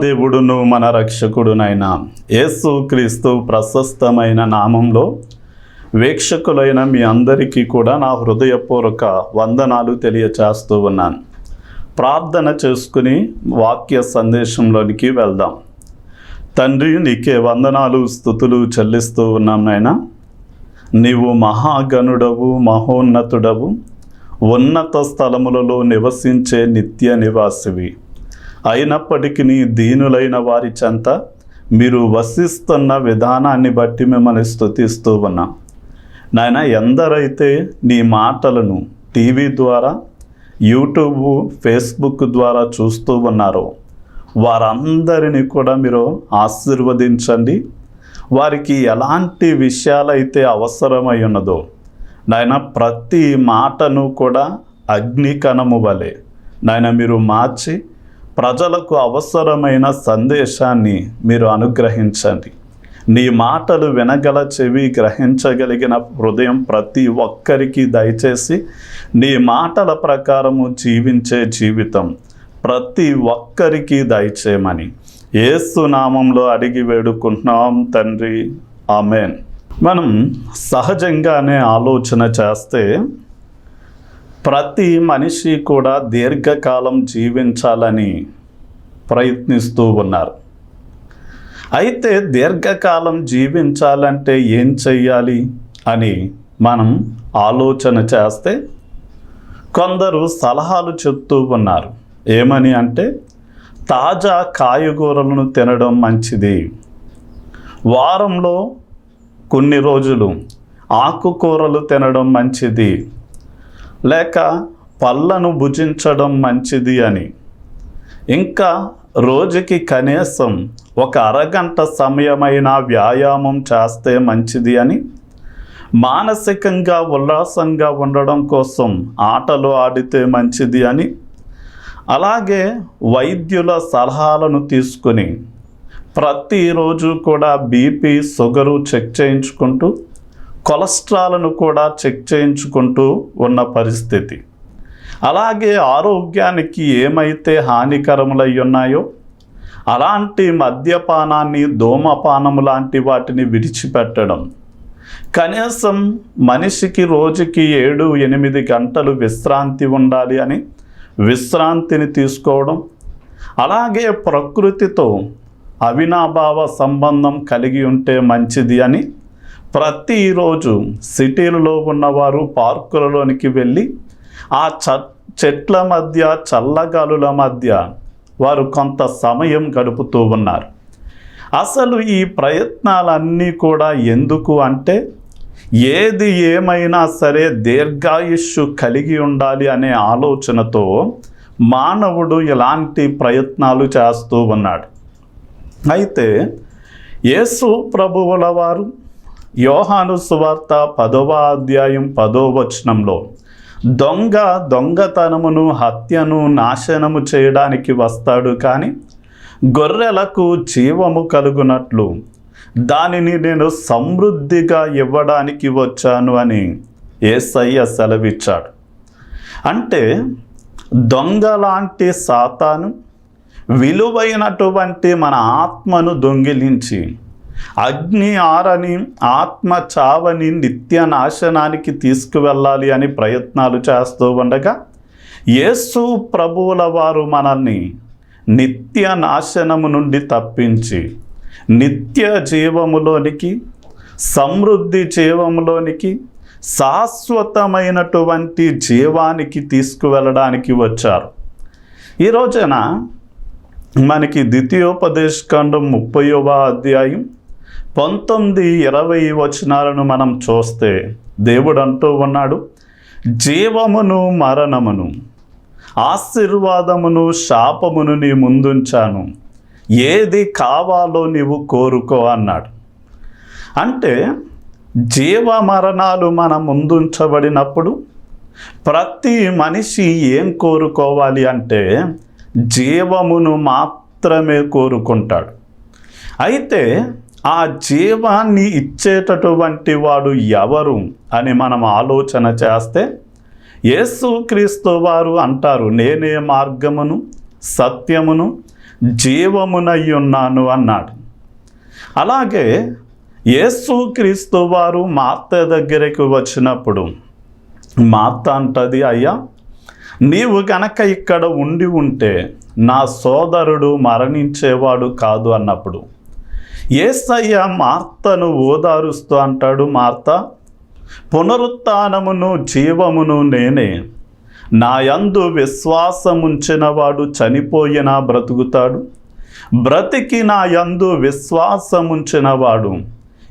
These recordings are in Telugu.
దేవుడును మన రక్షకుడునైన యేసు క్రీస్తు ప్రశస్తమైన నామంలో వీక్షకులైన మీ అందరికీ కూడా నా హృదయపూర్వక వందనాలు తెలియచేస్తూ ఉన్నాను. ప్రార్థన చేసుకుని వాక్య సందేశంలోనికి వెళ్దాం. తండ్రి నీకే వందనాలు స్థుతులు చెల్లిస్తూ ఉన్నాం నాయనా. నీవు మహాగణుడవు మహోన్నతుడవు ఉన్నత స్థలములలో నివసించే నిత్య నివాసివి. అయినప్పటికీ దీనులైన వారి చెంత మీరు వసిస్తున్న విధానాన్ని బట్టి మిమ్మల్ని స్థుతిస్తూ ఉన్నాం. నాయన ఎందరైతే నీ మాటలను టీవీ ద్వారా యూట్యూబ్ ఫేస్బుక్ ద్వారా చూస్తూ ఉన్నారో వారందరినీ కూడా మీరు ఆశీర్వదించండి. వారికి ఎలాంటి విషయాలైతే అవసరమై ఉన్నదో నాయన ప్రతి మాటను కూడా అగ్నికణము వలె నాయన మీరు మార్చి ప్రజలకు అవసరమైన సందేశాన్ని మీరు అనుగ్రహించండి. నీ మాటలు వినగల చెవి గ్రహించగలిగిన హృదయం ప్రతి ఒక్కరికి దయచేసి నీ మాటల ప్రకారము జీవించే జీవితం ప్రతి ఒక్కరికి దయచేయమని ఏసు నామంలో అడిగి వేడుకుంటున్నాం తండ్రి. ఆమెన్. మనం సహజంగానే ఆలోచన చేస్తే ప్రతి మనిషి కూడా దీర్ఘకాలం జీవించాలని ప్రయత్నిస్తూ ఉన్నారు. అయితే దీర్ఘకాలం జీవించాలంటే ఏం చెయ్యాలి అని మనం ఆలోచన చేస్తే కొందరు సలహాలు చెప్తూ ఉన్నారు. ఏమని అంటే తాజా కాయగూరలను తినడం మంచిది. వారంలో కొన్ని రోజులు ఆకుకూరలు తినడం మంచిది. లేక పళ్ళను భుజించడం మంచిది అని. ఇంకా రోజుకి కనీసం ఒక అరగంట సమయమైన వ్యాయామం చేస్తే మంచిది అని. మానసికంగా ఉల్లాసంగా ఉండడం కోసం ఆటలు ఆడితే మంచిది అని. అలాగే వైద్యుల సలహాలను తీసుకుని ప్రతిరోజు కూడా బీపీ షుగరు చెక్ చేయించుకుంటూ కొలెస్ట్రాల్ను కూడా చెక్ చేయించుకుంటూ ఉన్న పరిస్థితి. అలాగే ఆరోగ్యానికి ఏమైతే హానికరములై ఉన్నాయో అలాంటి మద్యపానాన్ని ధూమపానము లాంటి వాటిని విడిచిపెట్టడం. కనీసం మనిషికి రోజుకి ఏడు ఎనిమిది గంటలు విశ్రాంతి ఉండాలి అని విశ్రాంతిని తీసుకోవడం అలాగే ప్రకృతితో అవినాభావ సంబంధం కలిగి ఉంటే మంచిది అని ప్రతిరోజు సిటీలలో ఉన్నవారు పార్కులలోనికి వెళ్ళి ఆ చ చెట్ల మధ్య చల్లగాలుల మధ్య వారు కొంత సమయం గడుపుతూ ఉన్నారు. అసలు ఈ ప్రయత్నాలన్నీ కూడా ఎందుకు అంటే ఏది ఏమైనా సరే దీర్ఘాయుష్యు కలిగి ఉండాలి అనే ఆలోచనతో మానవుడు ఇలాంటి ప్రయత్నాలు చేస్తూ ఉన్నాడు. అయితే యేసు ప్రభువుల వారు యోహాను సువార్త పదవ అధ్యాయం పదో వచనంలో దొంగ దొంగతనమును హత్యను నాశనము చేయడానికి వస్తాడు కానీ గొర్రెలకు జీవము కలుగునట్లు. దానిని నేను సమృద్ధిగా ఇవ్వడానికి వచ్చాను అని ఏసయ్య సెలవిచ్చాడు. అంటే దొంగ లాంటి సాతాను విలువైనటువంటి మన ఆత్మను దొంగిలించి అగ్ని ఆరని ఆత్మ చావని నిత్య నాశనానికి తీసుకువెళ్ళాలి అని ప్రయత్నాలు చేస్తూ ఉండగా యేసు ప్రభువుల వారు మనల్ని నిత్య నాశనము నుండి తప్పించి నిత్య జీవములోనికి సమృద్ధి జీవములోనికి శాశ్వతమైనటువంటి జీవానికి తీసుకువెళ్ళడానికి వచ్చారు. ఈ రోజున మనకి ద్వితీయోపదేశకాండం ముప్పైవ అధ్యాయం పంతొమ్మిది ఇరవై వచనాలను మనం చూస్తే దేవుడు అంటూ ఉన్నాడు జీవమును మరణమును ఆశీర్వాదమును శాపమును నీ ముందుంచాను. ఏది కావాలో నీవు కోరుకో అన్నాడు. అంటే జీవ మరణాలు మన ముందుంచబడినప్పుడు ప్రతి మనిషి ఏం కోరుకోవాలి అంటే జీవమును మాత్రమే కోరుకుంటాడు. అయితే ఆ జీవాన్ని ఇచ్చేటటువంటి వాడు ఎవరు అని మనం ఆలోచన చేస్తే యేసుక్రీస్తు వారు అంటారు నేనే మార్గమును సత్యమును జీవమునై ఉన్నాను అన్నాడు. అలాగే యేసుక్రీస్తు వారు మార్త దగ్గరికి వచ్చినప్పుడు మార్త అంటది అయ్యా నీవు గనక ఇక్కడ ఉండి ఉంటే నా సోదరుడు మరణించేవాడు కాదు అన్నప్పుడు ఏసయ్య మార్తను ఓదారుస్తూ అంటాడు మార్త పునరుత్నమును జీవమును నేనే. నా యందు విశ్వాసముంచిన వాడు చనిపోయినా బ్రతుకుతాడు. బ్రతికి నా యందు విశ్వాసముంచిన వాడు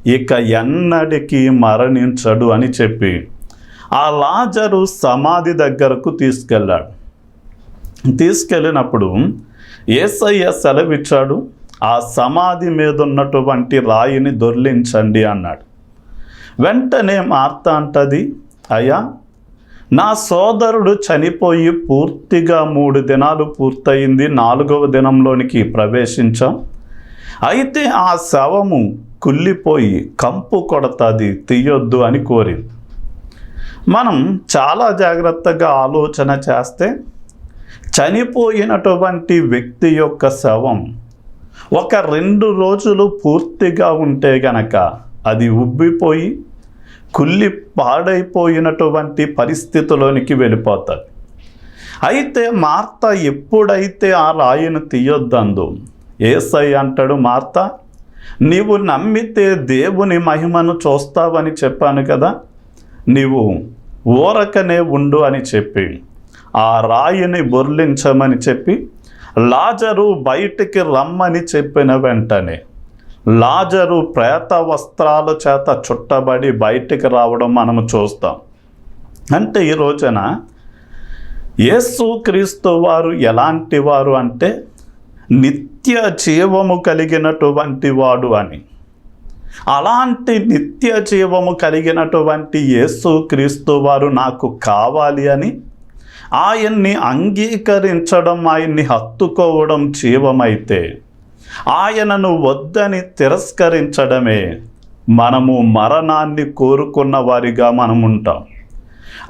ఇక ఎన్నడికి మరణించడు అని చెప్పి ఆ లాజరు సమాధి దగ్గరకు తీసుకెళ్ళాడు. తీసుకెళ్ళినప్పుడు ఏసయ్య సెలవిచ్చాడు ఆ సమాధి మీద ఉన్నటువంటి రాయిని దొర్లించండి అన్నాడు. వెంటనే మార్త అంటది అయ్యా నా సోదరుడు చనిపోయి పూర్తిగా మూడు దినాలు పూర్తయింది నాలుగవ దినంలోనికి ప్రవేశించాం. అయితే ఆ శవము కుళ్ళిపోయి కంపు కొడతాది తీయొద్దు అని కోరింది. మనం చాలా జాగ్రత్తగా ఆలోచన చేస్తే చనిపోయినటువంటి వ్యక్తి యొక్క శవం ఒక రెండు రోజులు పూర్తిగా ఉంటే గనక అది ఉబ్బిపోయి కుళ్ళి పాడైపోయినటువంటి పరిస్థితిలోనికి వెళ్ళిపోతుంది. అయితే మార్త ఎప్పుడైతే ఆ రాయిని తీయొద్దందు ఏసై అంటాడు మార్త నీవు నమ్మితే దేవుని మహిమను చూస్తావని చెప్పాను కదా నీవు ఊరకనే ఉండు అని చెప్పి ఆ రాయిని బొర్లించమని చెప్పి లాజరు బయటికి రమ్మని చెప్పిన వెంటనే లాజరు ప్రేత వస్త్రాల చేత చుట్టబడి బయటికి రావడం మనము చూస్తాం. అంటే ఈ రోజున యేసు క్రీస్తు వారు ఎలాంటి వారు అంటే నిత్య జీవము కలిగినటువంటి వాడు అని. అలాంటి నిత్య జీవము కలిగినటువంటి యేసు క్రీస్తు వారు నాకు కావాలి అని ఆయన్ని అంగీకరించడం ఆయన్ని హత్తుకోవడం జీవమైతే ఆయనను వద్దని తిరస్కరించడమే మనము మరణాన్ని కోరుకున్న వారిగా మనం ఉంటాం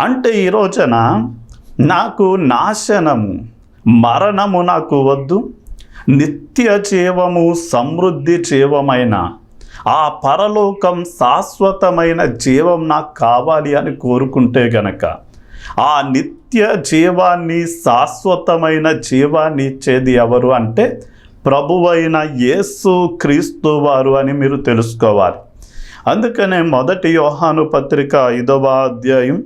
అంటే ఈ రోజున నాకు నాశనము మరణము నాకు వద్దు నిత్య జీవము సమృద్ధి జీవమైన ఆ పరలోకం శాశ్వతమైన జీవం నాకు కావాలి అని కోరుకుంటే గనక ఆ నిత్య జీవాన్ని శాశ్వతమైన జీవాన్ని ఇచ్చేది ఎవరు అంటే ప్రభువైన యేసు క్రీస్తు వారు అని మీరు తెలుసుకోవాలి. అందుకనే మొదటి యోహాను పత్రిక ఐదవ అధ్యాయం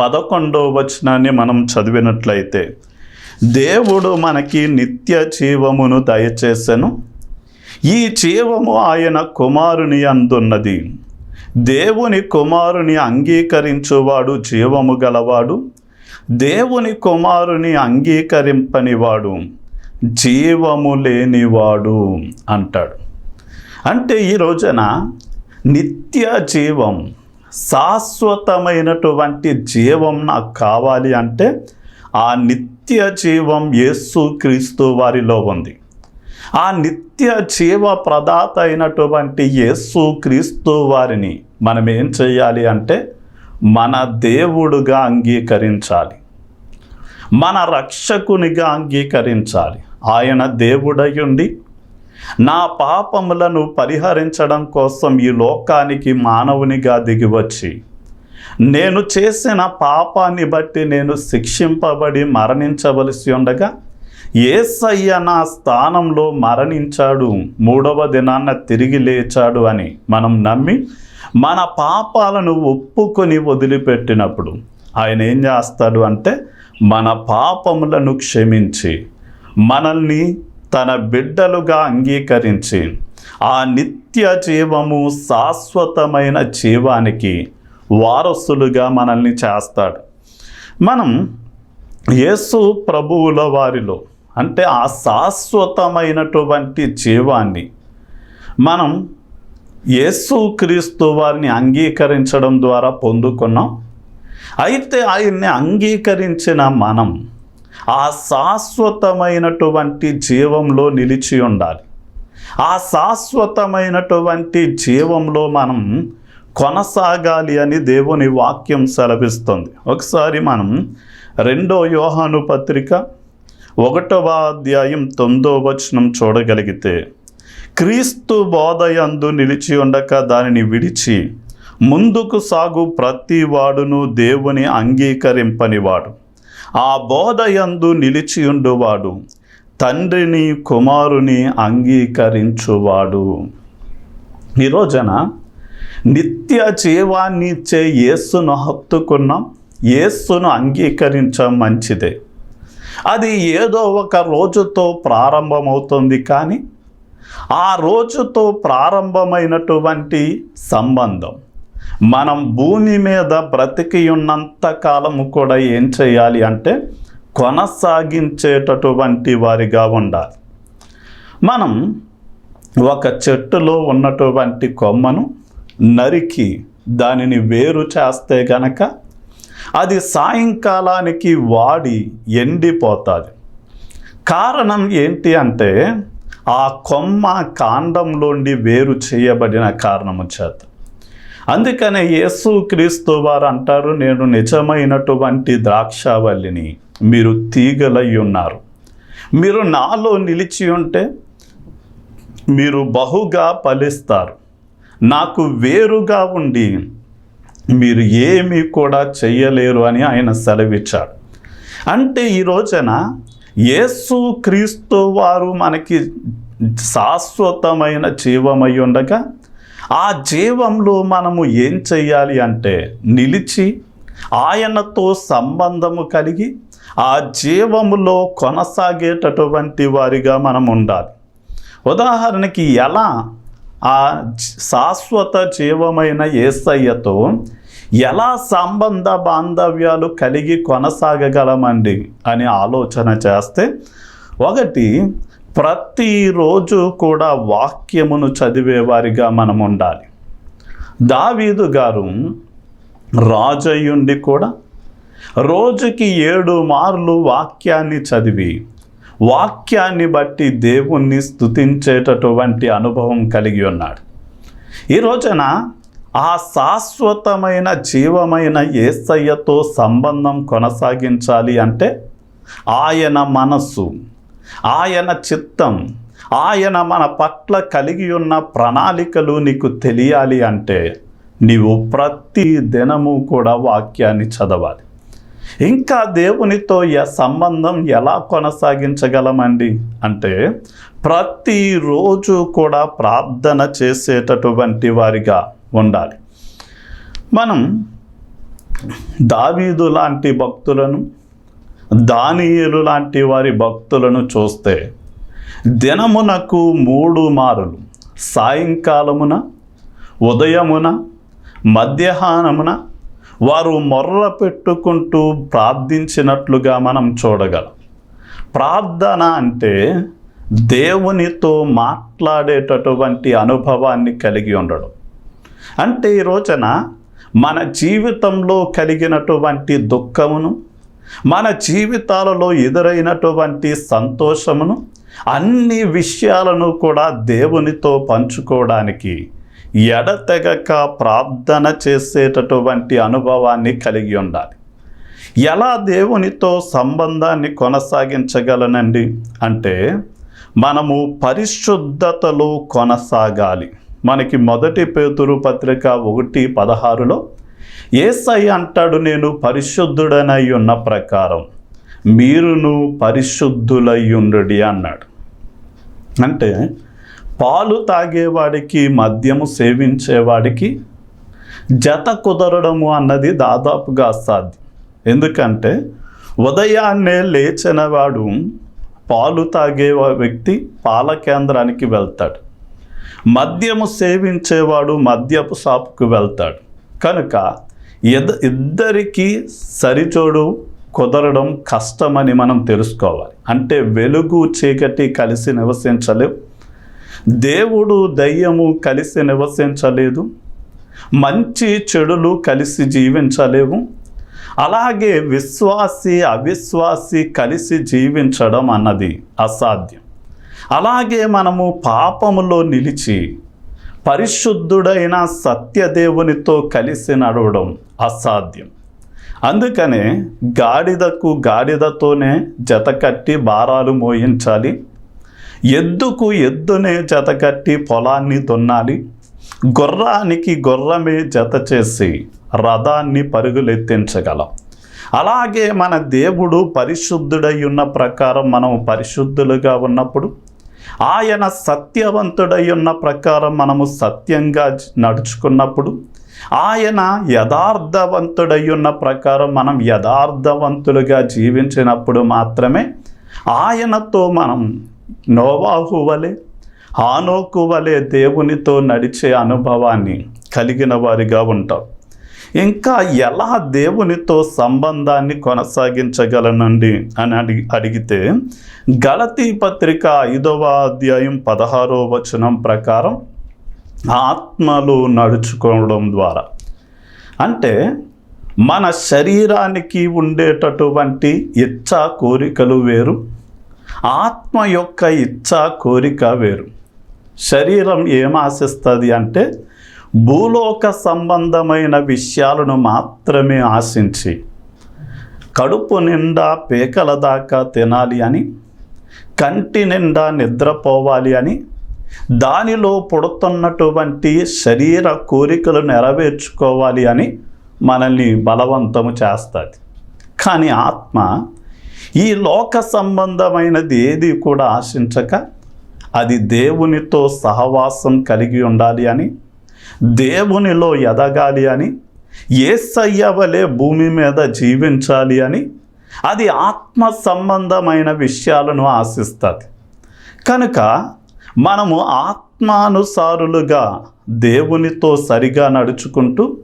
పదకొండవ వచనాన్ని మనం చదివినట్లయితే దేవుడు మనకి నిత్య జీవమును దయచేసెను. ఈ జీవము ఆయన కుమారుని అందున్నది. దేవుని కుమారుని అంగీకరించువాడు జీవము గలవాడు. దేవుని కుమారుని అంగీకరింపనివాడు. జీవము లేనివాడు అంటాడు. అంటే ఈ రోజున నిత్య జీవం శాశ్వతమైనటువంటి జీవం నాకు కావాలి అంటే ఆ నిత్య జీవం యేసు క్రీస్తు వారిలో ఉంది. ఆ నిత్య జీవ ప్రదాత అయినటువంటి యేసు క్రీస్తు వారిని మనం ఏం చేయాలి అంటే మన దేవుడుగా అంగీకరించాలి. మన రక్షకునిగా అంగీకరించాలి. ఆయన దేవుడయుండి నా పాపములను పరిహరించడం కోసం ఈ లోకానికి మానవునిగా దిగివచ్చి నేను చేసిన పాపాన్ని బట్టి నేను శిక్షింపబడి మరణించవలసి ఉండగా ఏసయ్య నా స్థానంలో మరణించాడు. మూడవ దినాన్న తిరిగి లేచాడు అని మనం నమ్మి మన పాపాలను ఒప్పుకొని వదిలిపెట్టినప్పుడు ఆయన ఏం చేస్తాడు అంటే మన పాపములను క్షమించి మనల్ని తన బిడ్డలుగా అంగీకరించి ఆ నిత్య జీవము శాశ్వతమైన జీవానికి వారసులుగా మనల్ని చేస్తాడు. మనం యేసు ప్రభువుల వారిలో అంటే ఆ శాశ్వతమైనటువంటి జీవాన్ని మనం యేసుక్రీస్తు వారిని అంగీకరించడం ద్వారా పొందుకున్నాం. అయితే ఆయన్ని అంగీకరించిన మనం ఆ శాశ్వతమైనటువంటి జీవంలో నిలిచి ఉండాలి. ఆ శాశ్వతమైనటువంటి జీవంలో మనం కొనసాగాలి అని దేవుని వాక్యం సెలవిస్తుంది. ఒకసారి మనం రెండో యోహాను పత్రిక ఒకటవ అధ్యాయం తొమ్మిదవ వచనం చూడగలిగితే క్రీస్తు బోధయందు నిలిచి ఉండక దానిని విడిచి ముందుకు సాగు ప్రతి వాడును దేవుని అంగీకరింపనివాడు. ఆ బోధయందు నిలిచియుండువాడు తండ్రిని కుమారుని అంగీకరించువాడు. ఈ రోజున నిత్య జీవాన్ని ఇచ్చే యేస్సును హత్తుకున్నాం యేస్సును అంగీకరించడం మంచిదే. అది ఏదో ఒక రోజుతో ప్రారంభమవుతుంది కానీ ఆ రోజుతో ప్రారంభమైనటువంటి సంబంధం మనం భూమి మీద బ్రతికి ఉన్నంత కాలము కూడా ఏం చేయాలి అంటే కొనసాగించేటటువంటి వారిగా ఉండాలి. మనం ఒక చెట్టులో ఉన్నటువంటి కొమ్మను నరికి దానిని వేరు చేస్తే గనక అది సాయంకాలానికి వాడి ఎండిపోతుంది. కారణం ఏంటి అంటే ఆ కొమ్మ కాండంలోండి వేరు చేయబడిన కారణము చేత. అందుకనే యేసు క్రీస్తు వారు అంటారు నేను నిజమైనటువంటి ద్రాక్షావల్లిని మీరు తీగలై ఉన్నారు. మీరు నాలో నిలిచి ఉంటే మీరు బహుగా ఫలిస్తారు. నాకు వేరుగా ఉండి మీరు ఏమీ కూడా చెయ్యలేరు అని ఆయన సెలవిచ్చాడు. అంటే ఈ రోజున యేసు క్రీస్తు వారు మనకి శాశ్వతమైన జీవమై ఉండగా ఆ జీవంలో మనము ఏం చెయ్యాలి అంటే నిలిచి ఆయనతో సంబంధము కలిగి ఆ జీవములో కొనసాగేటటువంటి వారిగా మనం ఉండాలి. ఉదాహరణకి ఎలా ఆ శాశ్వత జీవమైన ఏసయ్యతో ఎలా సంబంధ బాంధవ్యాలు కలిగి కొనసాగగలమండి అని ఆలోచన చేస్తే ఒకటి ప్రతిరోజు కూడా వాక్యమును చదివేవారిగా మనం ఉండాలి దావీదు గారు రాజయ్యుండి కూడా రోజుకి ఏడు మార్లు వాక్యాన్ని చదివి వాక్యాన్ని బట్టి దేవుణ్ణి స్తుతించేటటువంటి అనుభవం కలిగి ఉన్నాడు. ఈ రోజున ఆ శాశ్వతమైన జీవమైన ఏసయ్యతో సంబంధం కొనసాగించాలి అంటే ఆయన మనస్సు ఆయన చిత్తం ఆయన మన పట్ల కలిగి ఉన్న ప్రణాళికలు నీకు తెలియాలి అంటే నీవు ప్రతి దినము కూడా వాక్యాన్ని చదవాలి. ఇంకా దేవునితో ఎ సంబంధం ఎలా కొనసాగించగలమండి అంటే ప్రతిరోజు కూడా ప్రార్థన చేసేటటువంటి వారిగా ఉండాలి. మనం దావీదు లాంటి భక్తులను దానియులు లాంటి వారి భక్తులను చూస్తే దినమునకు మూడు మారులు. సాయంకాలమున ఉదయమున మధ్యాహ్నమున వారు మొర్ర పెట్టుకుంటూ ప్రార్థించినట్లుగా మనం చూడగలం. ప్రార్థన అంటే దేవునితో మాట్లాడేటటువంటి అనుభవాన్ని కలిగి ఉండడం. అంటే ఈ రోజున మన జీవితంలో కలిగినటువంటి దుఃఖమును మన జీవితాలలో ఎదురైనటువంటి సంతోషమును అన్ని విషయాలను కూడా దేవునితో పంచుకోవడానికి ఎడతెగక ప్రార్థన చేసేటటువంటి అనుభవాన్ని కలిగి ఉండాలి. ఎలా దేవునితో సంబంధాన్ని కొనసాగించగలనండి? అంటే మనము పరిశుద్ధతలో కొనసాగాలి. మనకి మొదటి పేతురు పత్రిక ఒకటి పదహారులో ఏసై అంటాడు నేను పరిశుద్ధుడనై ఉన్న ప్రకారం మీరును పరిశుద్ధులై అన్నాడు. అంటే పాలు తాగేవాడికి మద్యము సేవించేవాడికి జత కుదరడము అన్నది దాదాపుగా అసాధ్యం. ఎందుకంటే ఉదయాన్నే లేచినవాడు పాలు తాగే వ్యక్తి పాల కేంద్రానికి వెళ్తాడు. మద్యము సేవించేవాడు మద్యపు షాపుకు వెళ్తాడు. కనుక ఇద ఇద్దరికీ సరిచోడు కుదరడం కష్టమని మనం తెలుసుకోవాలి. అంటే వెలుగు చీకటి కలిసి నివసించలేవు దేవుడు దయ్యము కలిసి నివసించలేదు. మంచి చెడులు కలిసి జీవించలేవు. అలాగే విశ్వాసి అవిశ్వాసి కలిసి జీవించడం అన్నది అసాధ్యం. అలాగే మనము పాపములో నిలిచి పరిశుద్ధుడైన సత్యదేవునితో కలిసి నడవడం అసాధ్యం. అందుకనే గాడిదకు గాడిదతోనే జత కట్టి భారాలు మోయించాలి. ఎద్దుకు ఎద్దునే జత కట్టి పొలాన్ని దున్నాలి. గుర్రానికి గుర్రమే జత చేసి రథాన్ని పరుగులెత్తించగలం. అలాగే మన దేవుడు పరిశుద్ధుడై ఉన్న ప్రకారం మనం పరిశుద్ధులుగా ఉన్నప్పుడు ఆయన సత్యవంతుడై ఉన్న ప్రకారం మనము సత్యంగా నడుచుకున్నప్పుడు ఆయన యథార్థవంతుడై ఉన్న ప్రకారం మనం యథార్థవంతులుగా జీవించినప్పుడు మాత్రమే ఆయనతో మనం నోవాహు వలె హానోకు వలె దేవునితో నడిచే అనుభవాన్ని కలిగిన వారిగా ఉంటాం. ఇంకా ఎలా దేవునితో సంబంధాన్ని కొనసాగించగలనండి అని అడిగి అడిగితే గలతీ పత్రిక ఐదవ అధ్యాయం పదహారో వచనం ప్రకారం ఆత్మలు నడుచుకోవడం ద్వారా. అంటే మన శరీరానికి ఉండేటటువంటి ఇచ్చా కోరికలు వేరు ఆత్మ యొక్క ఇచ్చా కోరిక వేరు. శరీరం ఏం ఆశిస్తుంది అంటే భూలోక సంబంధమైన విషయాలను మాత్రమే ఆశించి కడుపు నిండా పేకల దాకా తినాలి అని కంటి నిండా నిద్రపోవాలి అని దానిలో పుడుతున్నటువంటి శరీర కోరికలు నెరవేర్చుకోవాలి అని మనల్ని బలవంతము చేస్తుంది. కానీ ఆత్మ ఈ లోక సంబంధమైనది ఏది కూడా ఆశించక అది దేవునితో సహవాసం కలిగి ఉండాలి అని దేవునిలో ఎదగాలి అని ఏసయ్య వలె భూమి మీద జీవించాలి అని అది ఆత్మ సంబంధమైన విషయాలను ఆశిస్తుంది. కనుక మనము ఆత్మానుసారులుగా దేవునితో సరిగా నడుచుకుంటూ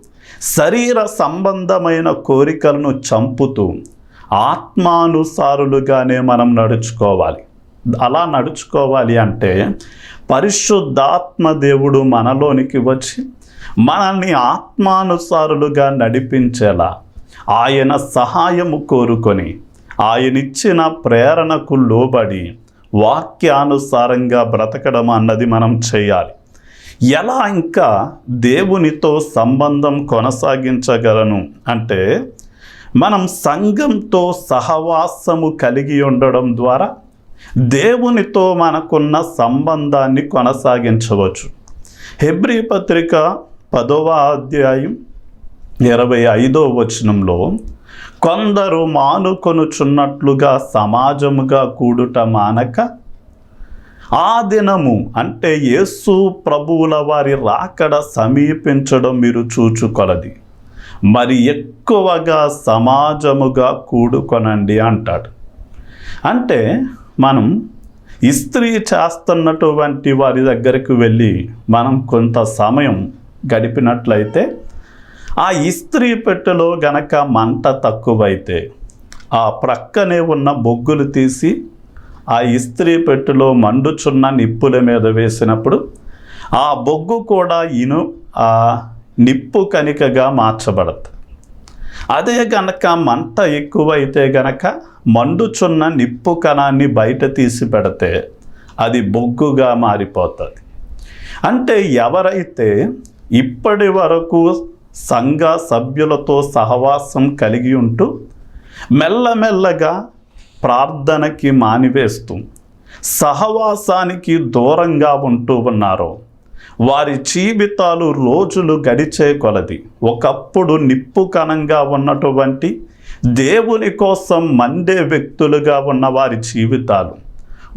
శరీర సంబంధమైన కోరికలను చంపుతూ ఆత్మానుసారులుగానే మనం నడుచుకోవాలి. అలా నడుచుకోవాలి అంటే పరిశుద్ధాత్మ దేవుడు మనలోనికి వచ్చి మనల్ని ఆత్మానుసారులుగా నడిపించేలా ఆయన సహాయము కోరుకొని ఆయనిచ్చిన ప్రేరణకు లోబడి వాక్యానుసారంగా బ్రతకడం అన్నది మనం చేయాలి. ఎలా ఇంకా దేవునితో సంబంధం కొనసాగించగలను అంటే మనం సంఘంతో సహవాసము కలిగి ఉండడం ద్వారా దేవునితో మనకున్న సంబంధాన్ని కొనసాగించవచ్చు. హెబ్రీ పత్రిక పదవ అధ్యాయం ఇరవై ఐదో వచనంలో కొందరు మానుకొనుచున్నట్లుగా సమాజముగా కూడుట మానక ఆ దినము అంటే యేసు ప్రభువుల వారి రాకడ సమీపించడం మీరు చూచుకొలది మరి ఎక్కువగా సమాజముగా కూడుకొనండి అంటాడు. అంటే మనం ఇస్త్రీ చేస్తున్నటువంటి వారి దగ్గరికి వెళ్ళి మనం కొంత సమయం గడిపినట్లయితే ఆ ఇస్త్రీ పెట్టెలో గనక మంట తక్కువైతే ఆ ప్రక్కనే ఉన్న బొగ్గులు తీసి ఆ ఇస్త్రీ పెట్టెలో మండుచున్న నిప్పుల మీద వేసినప్పుడు ఆ బొగ్గు కూడా ఇను ఆ నిప్పు కణికగా మార్చబడదు. అదే గనక మంట ఎక్కువైతే గనక మండుచున్న నిప్పు కణాన్ని బయట తీసి పెడితే అది బొగ్గుగా మారిపోతుంది. అంటే ఎవరైతే ఇప్పటి వరకు సంఘ సభ్యులతో సహవాసం కలిగి ఉంటూ మెల్లమెల్లగా ప్రార్థనకి మానివేస్తూ సహవాసానికి దూరంగా ఉంటూ ఉన్నారో వారి జీవితాలు రోజులు గడిచే కొలది. ఒకప్పుడు నిప్పు కణంగా ఉన్నటువంటి దేవుని కోసం మండే వ్యక్తులుగా ఉన్న వారి జీవితాలు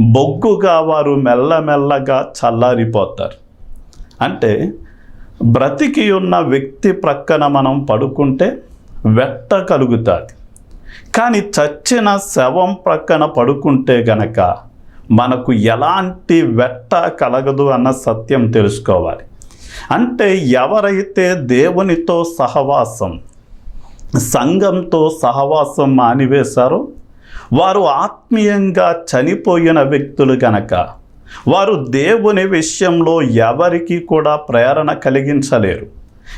బొగ్గుగా వారు మెల్లమెల్లగా చల్లారిపోతారు. అంటే బ్రతికి ఉన్న వ్యక్తి ప్రక్కన మనం పడుకుంటే వెట్ట కలుగుతుంది. కానీ చచ్చిన శవం ప్రక్కన పడుకుంటే గనక మనకు ఎలాంటి వెట్ట కలగదు అన్న సత్యం తెలుసుకోవాలి. అంటే ఎవరైతే దేవునితో సహవాసం సంఘంతో సహవాసం మానివేశారో వారు ఆత్మీయంగా చనిపోయిన వ్యక్తులు గనక వారు దేవుని విషయంలో ఎవరికి కూడా ప్రేరణ కలిగించలేరు.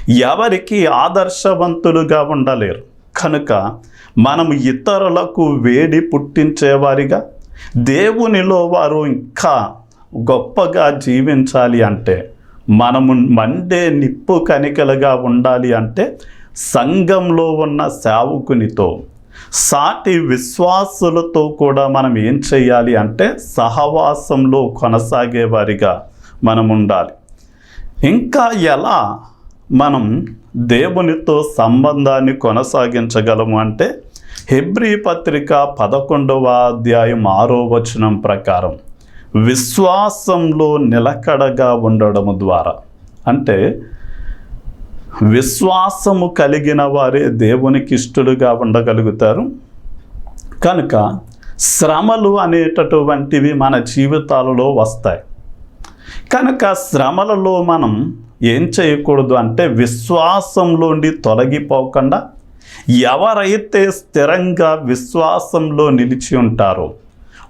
ఎవరికి ఆదర్శవంతులుగా ఉండలేరు. కనుక మనం ఇతరులకు వేడి పుట్టించేవారిగా దేవునిలో వారు ఇంకా గొప్పగా జీవించాలి అంటే మనము మండే నిప్పు కనికలుగా ఉండాలి అంటే సంఘంలో ఉన్న సేవకునితో సాటి విశ్వాసులతో కూడా మనం ఏం చేయాలి అంటే సహవాసంలో కొనసాగేవారిగా మనం ఉండాలి. ఇంకా ఎలా మనం దేవునితో సంబంధాన్ని కొనసాగించగలము అంటే హెబ్రీ పత్రిక పదకొండవ అధ్యాయం ఆరో వచనం ప్రకారం విశ్వాసంలో నిలకడగా ఉండడము ద్వారా. అంటే విశ్వాసము కలిగిన వారే దేవునికి ఇష్టలుగా ఉండగలుగుతారు. కనుక శ్రమలు అనేటటువంటివి మన జీవితాలలో వస్తాయి. కనుక శ్రమలలో మనం ఏం చేయకూడదు అంటే విశ్వాసంలోండి తొలగిపోకుండా ఎవరైతే స్థిరంగా విశ్వాసంలో నిలిచి ఉంటారో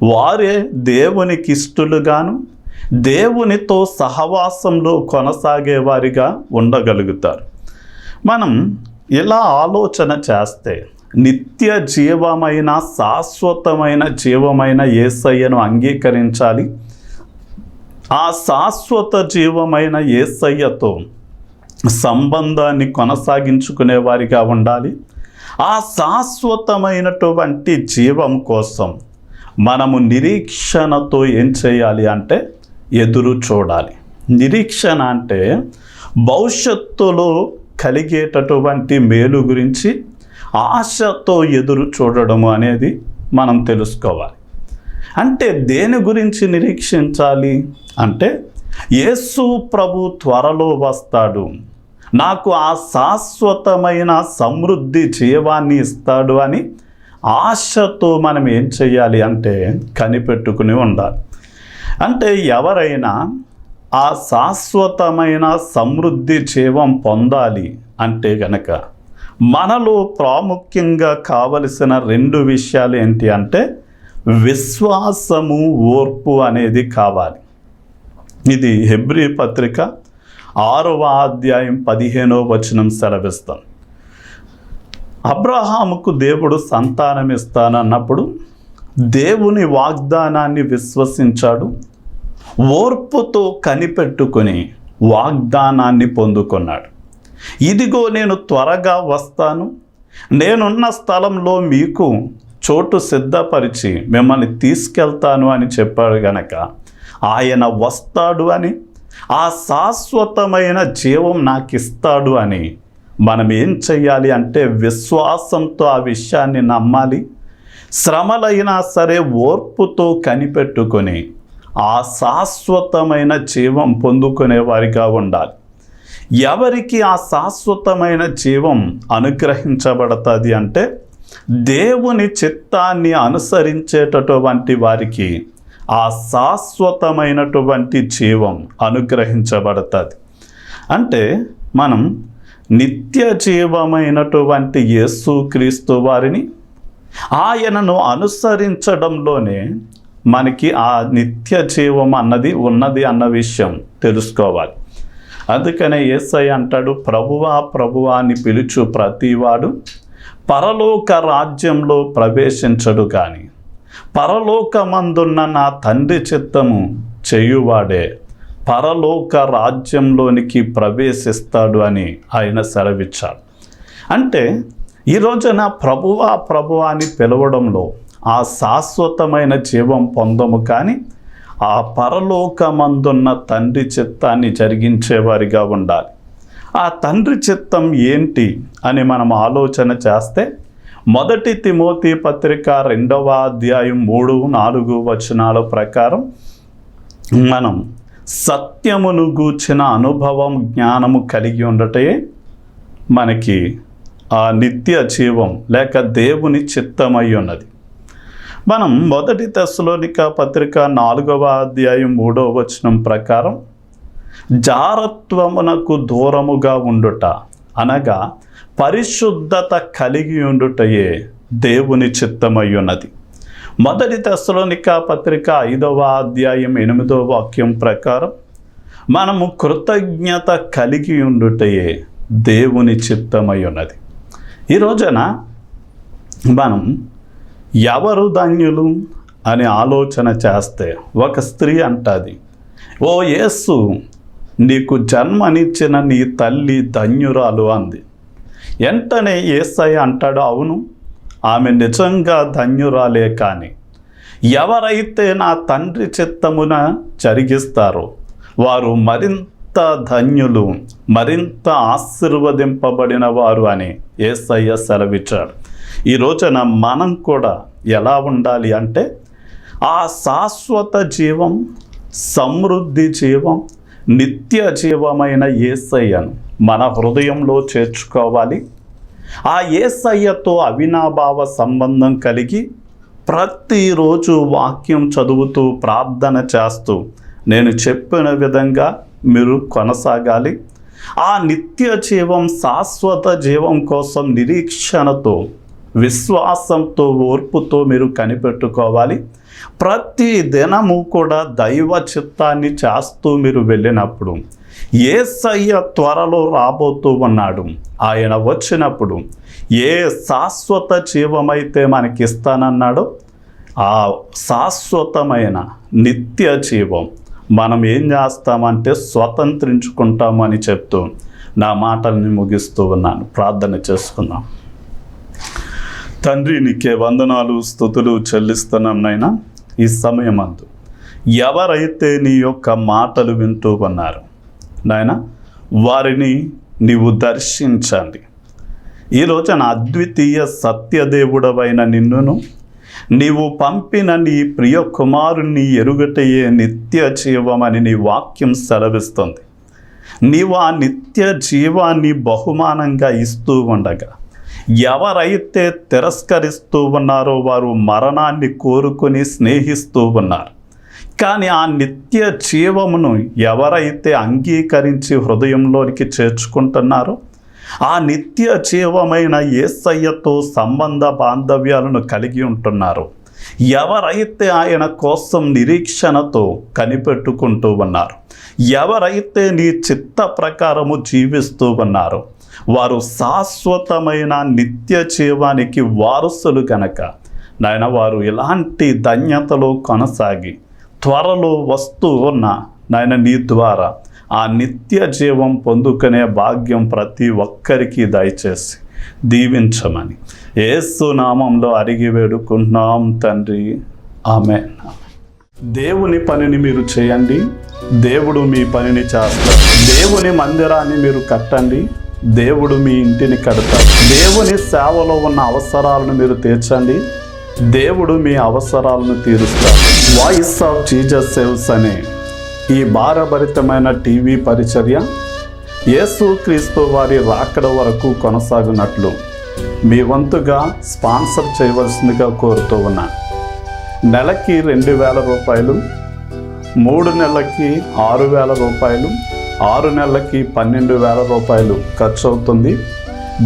వారే దేవునికి ఇష్టలుగాను దేవునితో సహవాసంలో కొనసాగేవారిగా ఉండగలుగుతారు. మనం ఇలా ఆలోచన చేస్తే నిత్య జీవమైన శాశ్వతమైన జీవమైన ఏసయ్యను అంగీకరించాలి. ఆ శాశ్వత జీవమైన ఏసయ్యతో సంబంధాన్ని కొనసాగించుకునే వారిగా ఉండాలి. ఆ శాశ్వతమైనటువంటి జీవం కోసం మనము నిరీక్షణతో ఏం చేయాలి అంటే ఎదురు చూడాలి. నిరీక్షణ అంటే భవిష్యత్తులో కలిగేటటువంటి మేలు గురించి ఆశతో ఎదురు చూడడము అనేది మనం తెలుసుకోవాలి. అంటే దేని గురించి నిరీక్షించాలి అంటే యేసు ప్రభు త్వరలో వస్తాడు. నాకు ఆ శాశ్వతమైన సమృద్ధి జీవాన్ని ఇస్తాడు అని ఆశతో మనం ఏం చేయాలి అంటే కనిపెట్టుకుని ఉండాలి. అంటే ఎవరైనా ఆ శాశ్వతమైన సమృద్ధి జీవం పొందాలి అంటే గనక మనలో ప్రాముఖ్యంగా కావలసిన రెండు విషయాలు ఏంటి అంటే విశ్వాసము ఓర్పు అనేది కావాలి. ఇది హెబ్రి పత్రిక ఆరవ అధ్యాయం పదిహేనవ వచనం సెలవిస్తాం. అబ్రహాముకు దేవుడు సంతానం ఇస్తానన్నప్పుడు దేవుని వాగ్దానాన్ని విశ్వసించాడు. ఓర్పుతో కనిపెట్టుకొని వాగ్దానాన్ని పొందుకున్నాడు. ఇదిగో నేను త్వరగా వస్తాను. నేనున్న స్థలంలో మీకు చోటు సిద్ధపరిచి మిమ్మల్ని తీసుకెళ్తాను అని చెప్పాడు గనక ఆయన వస్తాడు అని ఆ శాశ్వతమైన జీవం నాకు ఇస్తాడు అని మనం ఏం చెయ్యాలి అంటే విశ్వాసంతో ఆ విషయాన్ని నమ్మాలి. శ్రమలైనా సరే ఓర్పుతో కనిపెట్టుకొని ఆ శాశ్వతమైన జీవం పొందుకునే వారిగా ఉండాలి. ఎవరికి ఆ శాశ్వతమైన జీవం అనుగ్రహించబడుతుంది అంటే దేవుని చిత్తాన్ని అనుసరించేటటువంటి వారికి ఆ శాశ్వతమైనటువంటి జీవం అనుగ్రహించబడుతుంది. అంటే మనం నిత్య జీవమైనటువంటి యేసుక్రీస్తు వారిని ఆయనను అనుసరించడంలోనే మనకి ఆ నిత్య జీవం అన్నది ఉన్నది అన్న విషయం తెలుసుకోవాలి. అందుకనే ఏసై అంటాడు ప్రభువా ప్రభువా అని పిలుచు ప్రతివాడు పరలోక రాజ్యంలో ప్రవేశించడు కానీ పరలోకమందున్న నా తండ్రి చిత్తము చేయువాడే. పరలోక రాజ్యంలోనికి ప్రవేశిస్తాడు అని ఆయన సెలవిచ్చాడు. అంటే ఈ రోజున ప్రభువా ప్రభువా అని పిలవడంలో ఆ శాశ్వతమైన జీవం పొందము కానీ ఆ పరలోకమందున్న తండ్రి చిత్తాన్ని జరిగించేవారిగా ఉండాలి. ఆ తండ్రి చిత్తం ఏంటి అని మనం ఆలోచన చేస్తే మొదటి తిమోతి పత్రిక రెండవ అధ్యాయం మూడు నాలుగు వచనాల ప్రకారం మనం సత్యమును గూర్చిన అనుభవం జ్ఞానము కలిగి ఉండటే మనకి ఆ నిత్య జీవం లేక దేవుని చిత్తమై ఉన్నది. మనం మొదటి దశలోనిక పత్రిక నాలుగవ అధ్యాయం మూడవ వచనం ప్రకారం జారత్వమునకు దూరముగా ఉండుట అనగా పరిశుద్ధత కలిగి ఉండుటయే దేవుని చిత్తమయ్యున్నది. మొదటి దశలోనిక పత్రిక ఐదవ అధ్యాయం ఎనిమిదవ వాక్యం ప్రకారం మనము కృతజ్ఞత కలిగి ఉండుటయే దేవుని చిత్తమై ఉన్నది ఈ రోజున మనం ఎవరు ధన్యులు అని ఆలోచన చేస్తే ఒక స్త్రీ అంటుంది ఓ యేసు నీకు జన్మనిచ్చిన నీ తల్లి ధన్యురాలు అంది. వెంటనే ఏసై అంటాడు అవును ఆమె నిజంగా ధన్యురాలే కానీ ఎవరైతే నా తండ్రి చిత్తమున జరిగిస్తారో వారు మరింత ధన్యులు మరింత ఆశీర్వదింపబడిన వారు అని ఏసయ్య సెలవిచ్చాడు. ఈ రోజున మనం కూడా ఎలా ఉండాలి అంటే ఆ శాశ్వత జీవం సమృద్ధి జీవం నిత్య జీవమైన ఏసయ్యను మన హృదయంలో చేర్చుకోవాలి. ఆ ఏసయ్యతో అవినాభావ సంబంధం కలిగి ప్రతిరోజు వాక్యం చదువుతూ ప్రార్థన చేస్తూ నేను చెప్పిన విధంగా మీరు కొనసాగాలి. ఆ నిత్య జీవం శాశ్వత జీవం కోసం నిరీక్షణతో విశ్వాసంతో ఓర్పుతో మీరు కనిపెట్టుకోవాలి. ప్రతి దినము కూడా దైవ చిత్తాన్ని చేస్తూ మీరు వెళ్ళినప్పుడు ఏసయ్య త్వరలో రాబోతూ ఉన్నాడు ఆయన వచ్చినప్పుడు ఏ శాశ్వత జీవమైతే మనకి ఇస్తానన్నాడో ఆ శాశ్వతమైన నిత్య జీవం మనం ఏం చేస్తామంటే స్వతంత్రించుకుంటామని చెప్తూ నా మాటల్ని ముగిస్తూ ఉన్నాను. ప్రార్థన చేసుకుందాం. తండ్రి నీకే వందనాలు స్థుతులు చెల్లిస్తున్నాం నైనా ఈ అందు ఎవరైతే నీ యొక్క మాటలు వింటూ ఉన్నారు నాయన వారిని నీవు దర్శించండి. ఈ రోజున అద్వితీయ సత్యదేవుడవైన నిన్నును నీవు పంపిన నీ ప్రియ కుమారుణ్ణి ఎరుగటయే నిత్య జీవమని నీ వాక్యం సెలవిస్తుంది. నీవు ఆ నిత్య జీవాన్ని బహుమానంగా ఇస్తూ ఉండగా ఎవరైతే తిరస్కరిస్తూ ఉన్నారో వారు మరణాన్ని కోరుకొని స్నేహిస్తూ ఉన్నారు. కానీ ఆ నిత్య జీవమును ఎవరైతే అంగీకరించి హృదయంలోనికి చేర్చుకుంటున్నారో ఆ నిత్య జీవమైన ఏసయ్యతో సంబంధ బాంధవ్యాలను కలిగి ఉంటున్నారు. ఎవరైతే ఆయన కోసం నిరీక్షణతో కనిపెట్టుకుంటూ ఉన్నారు ఎవరైతే నీ చిత్త ప్రకారము జీవిస్తూ ఉన్నారో వారు శాశ్వతమైన నిత్య జీవానికి వారసులు గనక నాయన వారు ఇలాంటి ధన్యతలో కొనసాగి త్వరలో వస్తూ ఉన్న నాయన నీ ద్వారా ఆ నిత్య జీవం పొందుకునే భాగ్యం ప్రతి ఒక్కరికి దయచేసి దీవించమని. ఏసు నామంలో అరిగి వేడుకుంటున్నాం తండ్రి. ఆమె దేవుని పనిని మీరు చేయండి. దేవుడు మీ పనిని చేస్తారు దేవుని మందిరాన్ని మీరు కట్టండి. దేవుడు మీ ఇంటిని కడతాడు. దేవుని సేవలో ఉన్న అవసరాలను మీరు తీర్చండి. దేవుడు మీ అవసరాలను తీరుస్తాడు. వాయిస్ ఆఫ్ జీజస్ సేవ్స్ అనే ఈ భారభరితమైన టీవీ పరిచర్య యేసు క్రీస్తు వారి రాకడ వరకు కొనసాగినట్లు మీ వంతుగా స్పాన్సర్ చేయవలసిందిగా కోరుతూ ఉన్నాను నెలకి రెండు వేల రూపాయలు మూడు నెలలకి ఆరు వేల రూపాయలు ఆరు నెలలకి పన్నెండు వేల రూపాయలు ఖర్చు అవుతుంది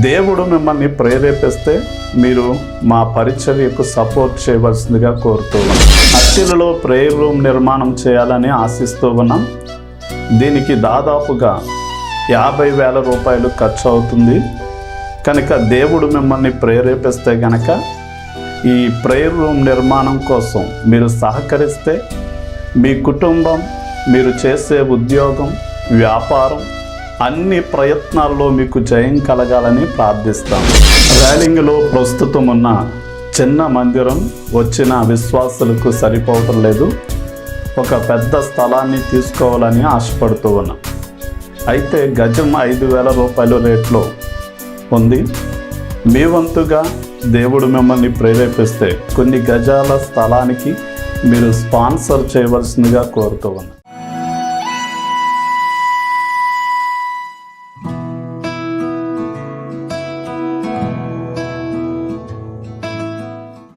దేవుడు మిమ్మల్ని ప్రేరేపిస్తే మీరు మా పరిచర్యకు సపోర్ట్ చేయవలసిందిగా కోరుతూ ఉన్నాం అత్తిలలో ప్రేయర్ రూమ్ నిర్మాణం చేయాలని ఆశిస్తూ ఉన్నాం. దీనికి దాదాపుగా యాభై వేల రూపాయలు ఖర్చు అవుతుంది. కనుక దేవుడు మిమ్మల్ని ప్రేరేపిస్తే గనక ఈ ప్రేయర్ రూమ్ నిర్మాణం కోసం మీరు సహకరిస్తే మీ కుటుంబం మీరు చేసే ఉద్యోగం వ్యాపారం అన్ని ప్రయత్నాల్లో మీకు జయం కలగాలని ప్రార్థిస్తాం. ర్యాలింగ్లో ప్రస్తుతం ఉన్న చిన్న మందిరం వచ్చిన విశ్వాసులకు సరిపోవటం లేదు. ఒక పెద్ద స్థలాన్ని తీసుకోవాలని ఆశపడుతూ ఉన్నాం. అయితే గజం ఐదు వేల రూపాయల రేట్లో ఉంది. మీ వంతుగా దేవుడు మిమ్మల్ని ప్రేరేపిస్తే కొన్ని గజాల స్థలానికి మీరు స్పాన్సర్ చేయవలసిందిగా కోరుతూ ఉన్నాం.